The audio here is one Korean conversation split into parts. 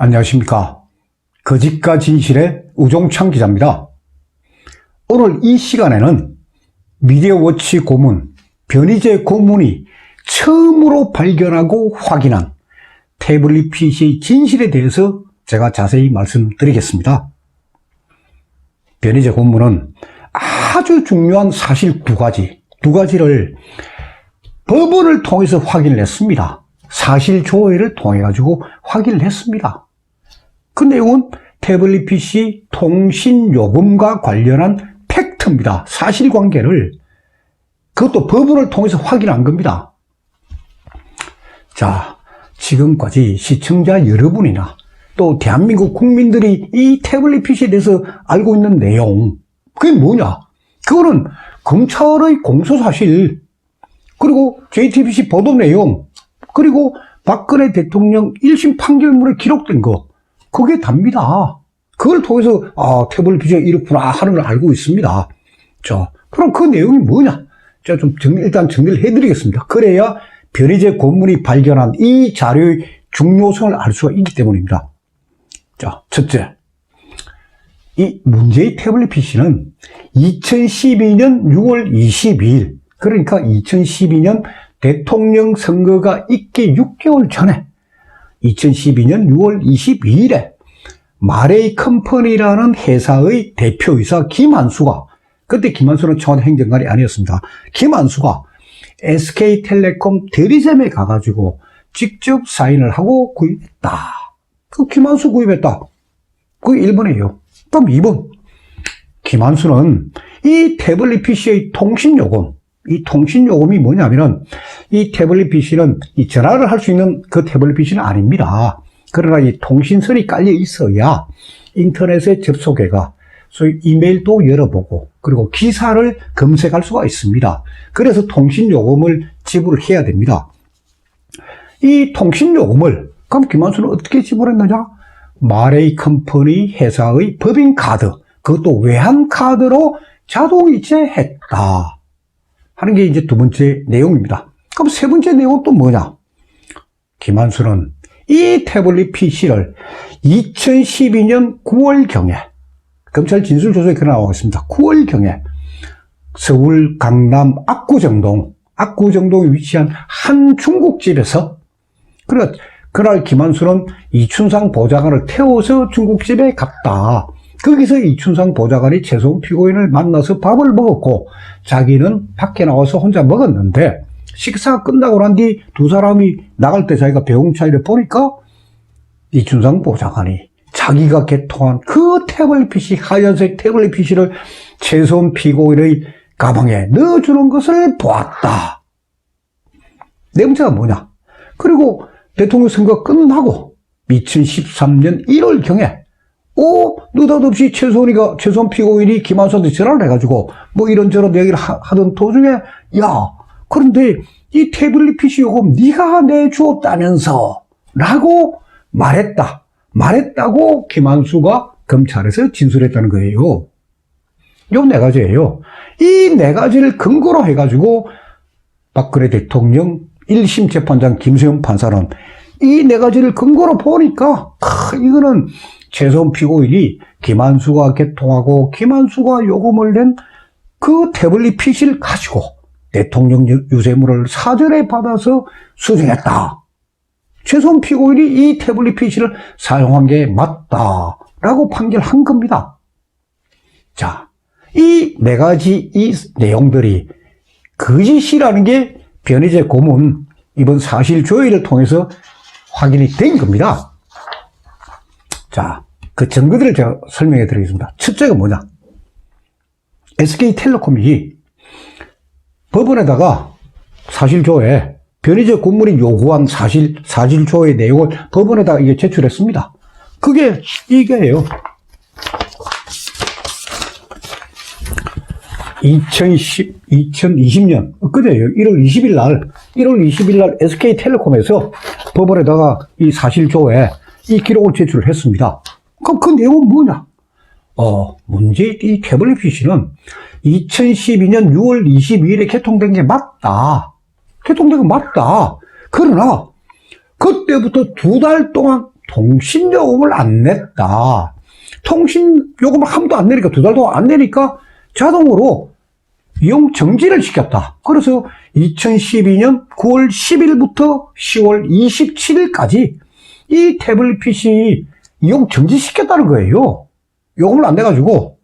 안녕하십니까. 거짓과 진실의 우종창 기자입니다. 오늘 이 시간에는 미디어워치 고문, 변희재 고문이 처음으로 발견하고 확인한 태블릿 PC의 진실에 대해서 제가 자세히 말씀드리겠습니다. 변희재 고문은 아주 중요한 사실 두 가지, 두 가지를 법원을 통해서 확인을 했습니다. 사실 조회를 통해 가지고 확인을 했습니다. 그 내용은 태블릿 PC 통신 요금과 관련한 팩트입니다. 사실관계를 그것도 법원을 통해서 확인한 겁니다. 자, 지금까지 시청자 여러분이나 또 대한민국 국민들이 이 태블릿 PC에 대해서 알고 있는 내용, 그게 뭐냐? 그거는 검찰의 공소사실, 그리고 JTBC 보도 내용, 그리고 박근혜 대통령 1심 판결문에 기록된 거, 그게 답니다. 그걸 통해서, 아, 태블릿 PC가 이렇구나 하는 걸 알고 있습니다. 자, 그럼 그 내용이 뭐냐? 제가 좀 정리, 일단 정리를 해드리겠습니다. 그래야 변희재 고문이 발견한 이 자료의 중요성을 알 수가 있기 때문입니다. 자, 첫째. 이 문제의 태블릿 PC는 2012년 6월 22일, 그러니까 2012년 대통령 선거가 있기 6개월 전에 2012년 6월 22일에 마레이 컴퍼니라는 회사의 대표이사 김한수가 그때 김한수는 청와대 행정관이 아니었습니다. 김한수가 SK텔레콤 대리점에 가가지고 직접 사인을 하고 구입했다. 그 김한수 구입했다. 그게 1번이에요. 그럼 2번. 김한수는 이 태블릿 PC의 통신요금, 이 통신 요금이 뭐냐면은 이 태블릿 PC는 이 전화를 할 수 있는 그 태블릿 PC는 아닙니다. 그러나 이 통신선이 깔려 있어야 인터넷에 접속해가 소위 이메일도 열어보고 그리고 기사를 검색할 수가 있습니다. 그래서 통신 요금을 지불해야 됩니다. 이 통신 요금을 그럼 김한수는 어떻게 지불했느냐? 마레이 컴퍼니 회사의 법인 카드 그것도 외환 카드로 자동 이체했다 하는 게 이제 두 번째 내용입니다. 그럼 세 번째 내용은 또 뭐냐? 김한수는 이 태블릿 PC를 2012년 9월경에 검찰 진술조서에 그래 나와 있습니다. 9월경에 서울 강남 압구정동, 압구정동에 위치한 한 중국집에서 그래, 그날 김한수는 이춘상 보좌관을 태워서 중국집에 갔다. 거기서 이춘상 보좌관이 최소한 피고인을 만나서 밥을 먹었고 자기는 밖에 나와서 혼자 먹었는데 식사 끝나고 난 뒤 두 사람이 나갈 때 자기가 배웅 차이를 보니까 이춘상 보좌관이 자기가 개통한 그 태블릿 PC, 하얀색 태블릿 PC를 최소한 피고인의 가방에 넣어주는 것을 보았다. 네 번째가 뭐냐? 그리고 대통령 선거 끝나고 2013년 1월경에 오 느닷없이 최소한이가 최소한 피고인이 김한수한테 전화를 해가지고 뭐 이런저런 얘기를 하, 던 도중에 야 그런데 이 태블릿 PC 요금 네가 내주었다면서 라고 말했다. 말했다고 김한수가 검찰에서 진술했다는 거예요. 요 네 가지예요. 이 네 가지를 근거로 해가지고 박근혜 대통령 1심 재판장 김수현 판사는 이 네 가지를 근거로 보니까 아, 이거는 최소한 피고인이 김한수가 개통하고 김한수가 요금을 낸 그 태블릿 PC를 가지고 대통령 유세물을 사전에 받아서 수정했다. 최소한 피고인이 이 태블릿 PC를 사용한 게 맞다라고 판결한 겁니다. 자, 이 네 가지 이 내용들이 거짓이라는 게 변희재 고문 이번 사실 조회를 통해서 확인이 된 겁니다. 자, 그 증거들을 제가 설명해 드리겠습니다. 첫째가 뭐냐? SK텔레콤이 법원에다가 사실조회, 변희재 고문이 요구한 사실, 사실조회 내용을 법원에다가 이게 제출했습니다. 그게 이게예요. 2010, 2020년, 엊그제요. 1월 20일 날, 1월 20일 날 SK텔레콤에서 법원에다가 이 사실조회, 이 기록을 제출을 했습니다. 그럼 그 내용은 뭐냐? 어, 문제 이 태블릿 PC는 2012년 6월 22일에 개통된 게 맞다. 개통된 거 맞다. 그러나, 그때부터 두 달 동안 통신 요금을 안 냈다. 통신 요금을 한 번도 안 내니까 두 달 동안 안 내니까 자동으로 이용 정지를 시켰다. 그래서 2012년 9월 10일부터 10월 27일까지 이 태블릿 PC 이용 정지시켰다는 거예요. 요금을 안 내가지고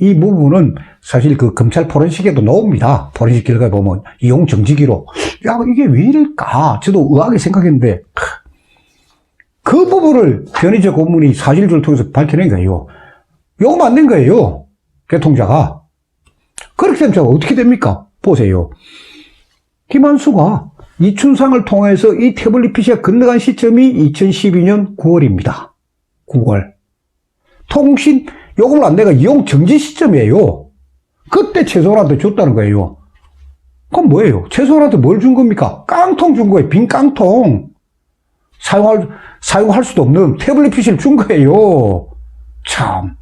이 부분은 사실 그 검찰 포렌식에도 나옵니다. 포렌식 결과에 보면 이용 정지기로 야 이게 왜 이럴까? 저도 의아하게 생각했는데 그 부분을 변희재 고문이 사실조를 통해서 밝혀낸 거예요. 요금 안 낸 거예요. 개통자가. 그렇게 되면 제가 어떻게 됩니까? 보세요. 김한수가 이춘상을 통해서 이 태블릿 PC가 건너간 시점이 2012년 9월입니다. 9월. 통신 요금을 안 내가 이용 정지 시점이에요. 그때 최소한한테 줬다는 거예요. 그럼 뭐예요? 최소한한테 뭘준 겁니까? 깡통 준 거예요. 빈 깡통. 사용할, 사용할 수도 없는 태블릿 PC를 준 거예요. 참.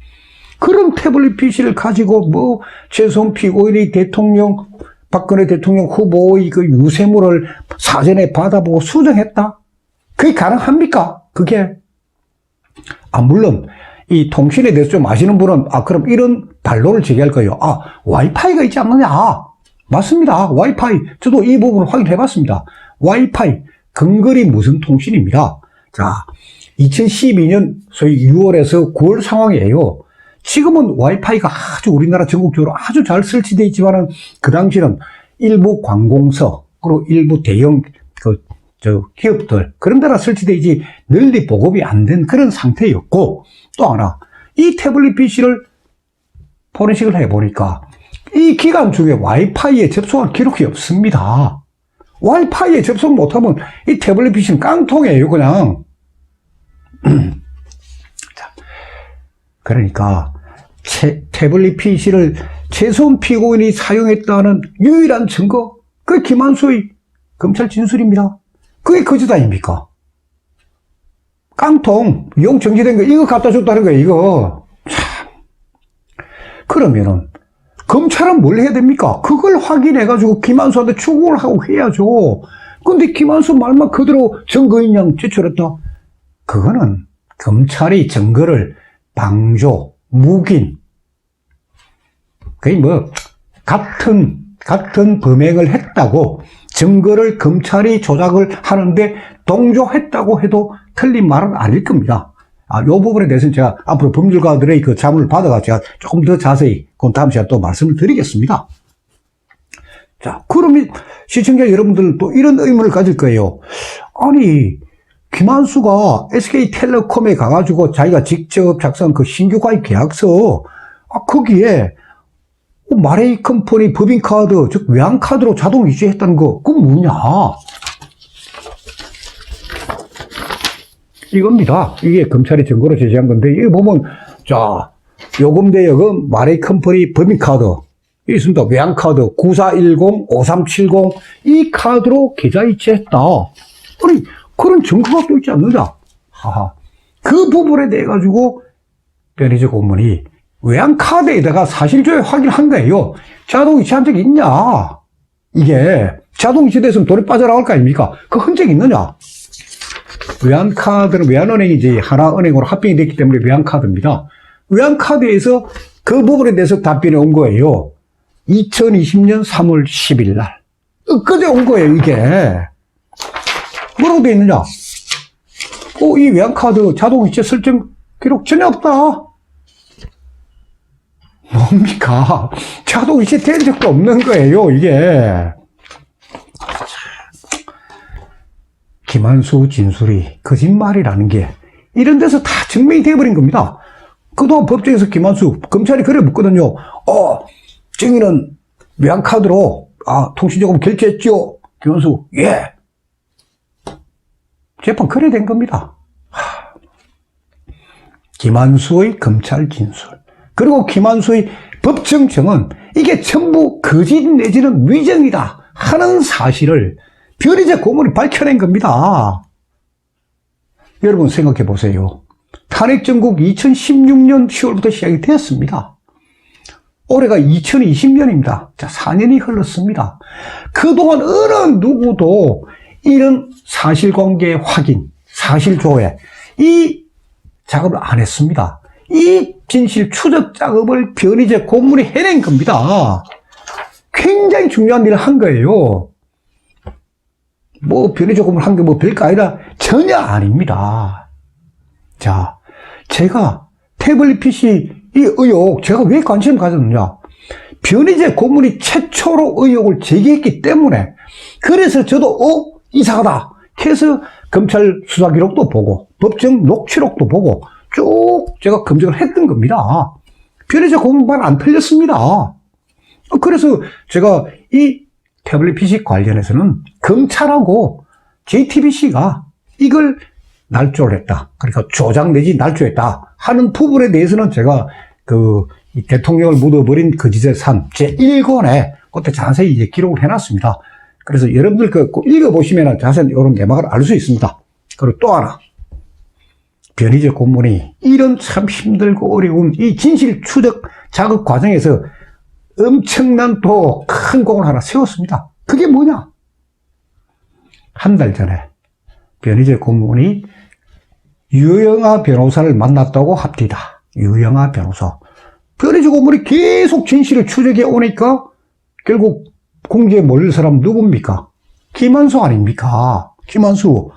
그런 태블릿 PC를 가지고 뭐, 최소한 피고인이 대통령, 박근혜 대통령 후보의 그 유세물을 사전에 받아보고 수정했다? 그게 가능합니까? 그게? 아, 물론, 이 통신에 대해서 좀 아시는 분은, 아, 그럼 이런 반론을 제기할 거예요. 아, 와이파이가 있지 않느냐? 맞습니다. 와이파이. 저도 이 부분을 확인해 봤습니다. 와이파이. 근거리 무선 통신입니다. 자, 2012년 소위 6월에서 9월 상황이에요. 지금은 와이파이가 아주 우리나라 전국적으로 아주 잘 설치되어 있지만은 그 당시는 일부 관공서, 그리고 일부 대형 그, 저, 기업들, 그런 데나 설치되어 있지 널리 보급이 안 된 그런 상태였고, 또 하나, 이 태블릿 PC를 포렌식을 해보니까 이 기간 중에 와이파이에 접속한 기록이 없습니다. 와이파이에 접속 못하면 이 태블릿 PC는 깡통이에요, 그냥. 자, 그러니까 채- 태블릿 PC를 최소한 피고인이 사용했다는 유일한 증거, 그게 김한수의 검찰 진술입니다. 그게 거짓 아닙니까? 깡통, 용 정지된 거, 이거 갖다 줬다는 거예요, 이거. 참. 그러면은, 검찰은 뭘 해야 됩니까? 그걸 확인해 가지고 김한수한테 추궁을 하고 해야죠. 근데 김한수 말만 그대로 증거인양 제출했다. 그거는 검찰이 증거를 방조, 묵인, 거의 뭐, 같은, 같은 범행을 했다고 증거를 검찰이 조작을 하는데 동조했다고 해도 틀린 말은 아닐 겁니다. 아, 요 부분에 대해서는 제가 앞으로 법률가들의 그 자문을 받아가 제가 조금 더 자세히 그 다음 시간에 또 말씀을 드리겠습니다. 자, 그러면 시청자 여러분들은 또 이런 의문을 가질 거예요. 아니, 김한수가 SK텔레콤에 가가지고 자기가 직접 작성한 그 신규 가입 계약서, 아, 거기에 마레이 컴퍼니 법인카드, 즉 외환카드로 자동 이체했다는 거, 그건 뭐냐? 이겁니다. 이게 검찰이 증거로 제시한 건데, 이거 보면, 자, 요금 대여금 마레이 컴퍼니 법인카드, 있습니다. 외환카드 9410, 5370, 이 카드로 계좌 이체했다. 아니, 그런 증거가 또 있지 않느냐? 하하. 그 부분에 대해 가지고, 변희재 고문이 외환카드에다가 사실조회 확인한 거예요. 자동 이체 한 적이 있냐? 이게 자동 이체 됐으면 돈이 빠져나갈 거 아닙니까? 그 흔적이 있느냐? 외환카드는 외환은행이지 하나은행으로 합병이 됐기 때문에 외환카드입니다. 외환카드에서 그 부분에 대해서 답변이 온 거예요. 2020년 3월 10일 날. 엊그제 온 거예요, 이게. 뭐라고 돼 있느냐? 어, 이 외환카드 자동 이체 설정 기록 전혀 없다. 뭡니까? 자동 이체 된 적도 없는 거예요, 이게. 김한수 진술이 거짓말이라는 게 이런 데서 다 증명이 돼버린 겁니다. 그동안 법정에서 김한수, 검찰이 그래 묻거든요. 어, 증인은 외환카드로, 아, 통신요금 결제했죠? 김한수, 예. 재판 그래 된 겁니다. 하. 김한수의 검찰 진술. 그리고 김한수의 법정 증언. 이게 전부 거짓 내지는 위정이다. 하는 사실을 변희재 고문이 밝혀낸 겁니다. 여러분 생각해 보세요. 탄핵 전국 2016년 10월부터 시작이 되었습니다. 올해가 2020년입니다. 자, 4년이 흘렀습니다. 그동안 어느 누구도 이런 사실관계 확인, 사실 조회 이 작업을 안 했습니다. 이 진실 추적 작업을 변희재 고문이 해낸 겁니다. 굉장히 중요한 일을 한 거예요. 뭐 변희재 고문을 한게 뭐 별거 아니라 전혀 아닙니다. 자, 제가 태블릿 PC 이 의혹 제가 왜 관심을 가졌느냐? 변희재 고문이 최초로 의혹을 제기했기 때문에 그래서 저도 어 이상하다 해서 검찰 수사 기록도 보고 법정 녹취록도 보고 쭉 제가 검증을 했던 겁니다. 변희재 고문만 안 틀렸습니다. 그래서 제가 이 태블릿 PC 관련해서는 검찰하고 JTBC가 이걸 날조를 했다. 그러니까 조작 내지 날조했다 하는 부분에 대해서는 제가 그이 대통령을 묻어버린 거짓의 산 제1권에 그때 자세히 이제 기록을 해놨습니다. 그래서 여러분들 그꼭 읽어보시면 자세한 이런 내막을 알 수 있습니다. 그리고 또 하나. 변희재 고문이 이런 참 힘들고 어려운 이 진실 추적 작업 과정에서 엄청난 또 큰 공을 하나 세웠습니다. 그게 뭐냐? 한 달 전에 변희재 고문이 유영아 변호사를 만났다고 합니다. 유영아 변호사. 변희재 고문이 계속 진실을 추적해 오니까 결국 공지에 몰릴 사람 누굽니까? 김한수 아닙니까? 김한수.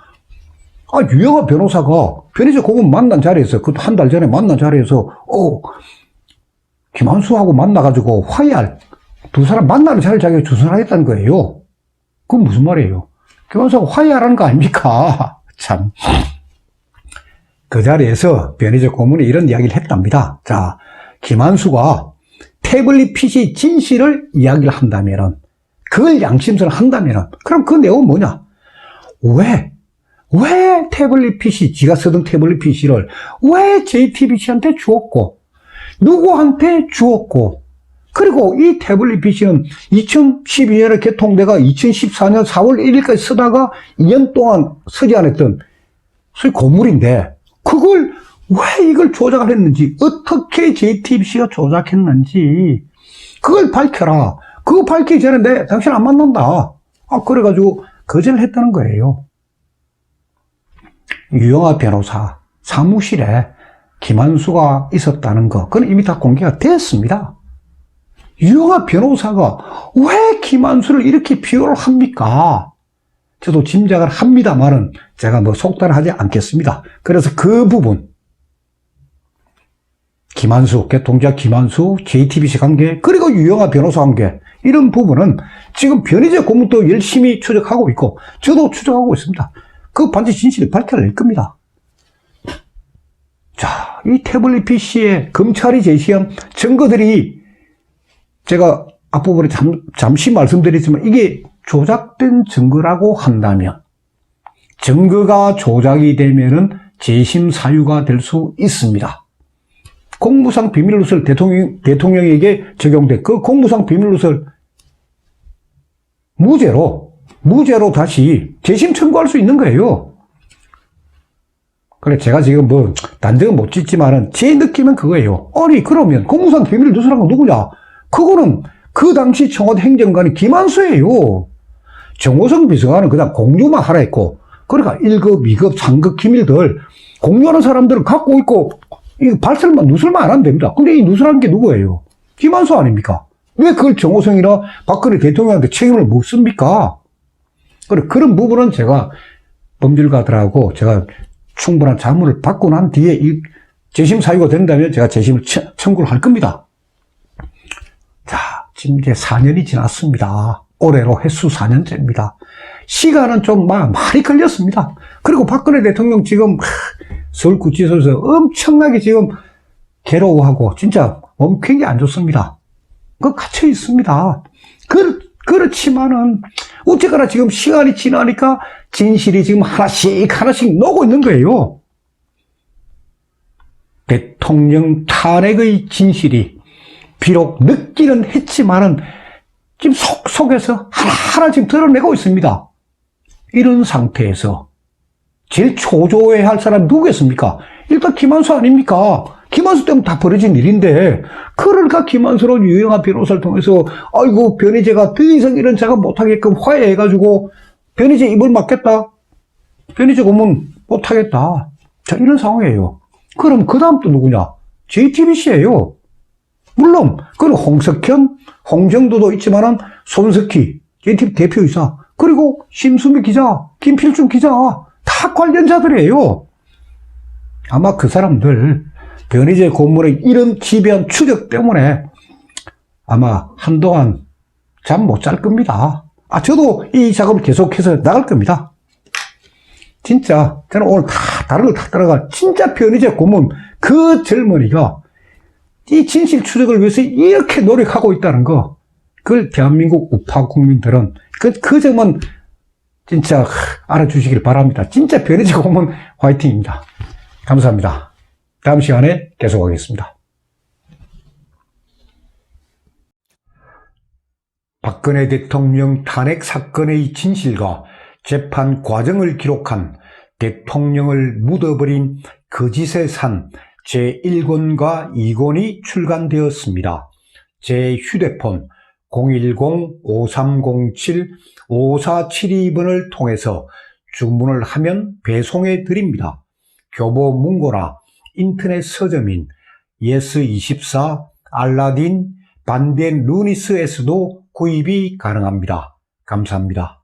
아, 유영아 변호사가 변희재 고문 만난 자리에서, 그것도 한 달 전에 만난 자리에서, 어, 김한수하고 만나가지고 화해할, 두 사람 만나는 자리를 자기가 주선하겠다는 거예요. 그건 무슨 말이에요? 김한수하고 화해하라는 거 아닙니까? 참. 그 자리에서 변희재 고문이 이런 이야기를 했답니다. 자, 김한수가 태블릿 PC 진실을 이야기를 한다면은, 그걸 양심선을 한다면은, 그럼 그 내용은 뭐냐? 왜? 왜 태블릿 PC, 지가 쓰던 태블릿 PC를 왜 JTBC한테 주었고, 누구한테 주었고, 그리고 이 태블릿 PC는 2012년에 개통돼가 2014년 4월 1일까지 쓰다가 2년 동안 쓰지 않았던 소위 고물인데, 그걸 왜 이걸 조작을 했는지, 어떻게 JTBC가 조작했는지, 그걸 밝혀라. 그거 밝히기 전에 내 당신 안 만난다. 아, 그래가지고 거절을 했다는 거예요. 유영아 변호사 사무실에 김한수가 있었다는 거, 그건 이미 다 공개가 됐습니다. 유영아 변호사가 왜 김한수를 이렇게 비호를 합니까? 저도 짐작을 합니다만은 제가 뭐 속단을 하지 않겠습니다. 그래서 그 부분, 김한수, 개통자 김한수, JTBC 관계, 그리고 유영아 변호사 관계, 이런 부분은 지금 변희재 고문도 열심히 추적하고 있고, 저도 추적하고 있습니다. 그 반드시 진실을 밝혀낼 겁니다. 자, 이 태블릿 PC에 검찰이 제시한 증거들이 제가 앞부분에 잠, 잠시 말씀드렸지만 이게 조작된 증거라고 한다면 증거가 조작이 되면은 재심 사유가 될 수 있습니다. 공무상 비밀누설 대통령, 대통령에게 적용된 그 공무상 비밀누설 무죄로, 무죄로 다시 재심 청구할 수 있는 거예요. 그래, 제가 지금 뭐, 단정은 못 짓지만은, 제 느낌은 그거예요. 아니, 그러면, 공무상 비밀 누설한 건 누구냐? 그거는, 그 당시 청와대 행정관이 김한수예요. 정호성 비서관은 그냥 공유만 하라 했고, 그러니까 1급, 2급, 3급 기밀들, 공유하는 사람들은 갖고 있고, 이 발설만, 누설만 안 하면 됩니다. 근데 이 누설한 게 누구예요? 김한수 아닙니까? 왜 그걸 정호성이나 박근혜 대통령한테 책임을 못 씁니까? 그래, 그런 부분은 제가 법률가들하고 제가 충분한 자문을 받고 난 뒤에 이 재심 사유가 된다면 제가 재심을 청- 청구를 할 겁니다. 자, 지금 이제 4년이 지났습니다. 올해로 횟수 4년째입니다. 시간은 좀 마- 많이 걸렸습니다. 그리고 박근혜 대통령 지금 하, 서울구치소에서 엄청나게 지금 괴로워하고 진짜 몸 굉장히 안 좋습니다. 그 갇혀 있습니다. 그, 그렇지만은 어쨌거나 지금 시간이 지나니까 진실이 지금 하나씩 하나씩 녹고 있는 거예요. 대통령 탄핵의 진실이 비록 늦기는 했지만은 지금 속속에서 하나하나 지금 드러내고 있습니다. 이런 상태에서 제일 초조해 할 사람 누구겠습니까? 일단 김한수 아닙니까? 김한수 때문에 다 벌어진 일인데, 그러니까 김한수로 유영아 변호사를 통해서, 아이고, 변희재가 더 이상 이런 작업 못하게끔 화해해가지고, 변희재 입을 막겠다? 변희재 고문 못하겠다. 자, 이런 상황이에요. 그럼 그 다음 또 누구냐? JTBC예요. 물론, 그는 홍석현, 홍정도도 있지만은 손석희, JTBC 대표이사, 그리고 심수미 기자, 김필중 기자, 다 관련자들이에요. 아마 그 사람들, 변희재 고문의 이런 기배한 추적 때문에 아마 한동안 잠 못 잘 겁니다. 아, 저도 이 작업을 계속해서 나갈 겁니다. 진짜, 저는 오늘 다 다른 걸 다 따라가, 진짜 변희재 고문, 그 젊은이가 이 진실 추적을 위해서 이렇게 노력하고 있다는 거, 그걸 대한민국 우파 국민들은 그, 그 점은 진짜 알아주시길 바랍니다. 진짜 변희재 고문 화이팅입니다. 감사합니다. 다음 시간에 계속하겠습니다. 박근혜 대통령 탄핵 사건의 진실과 재판 과정을 기록한 대통령을 묻어버린 거짓의 산 제1권과 2권이 출간되었습니다. 제 휴대폰 010-5307-5472번을 통해서 주문을 하면 배송해 드립니다. 교보 문고나 인터넷 서점인 예스24, 알라딘, 반덴 루니스에서도 구입이 가능합니다. 감사합니다.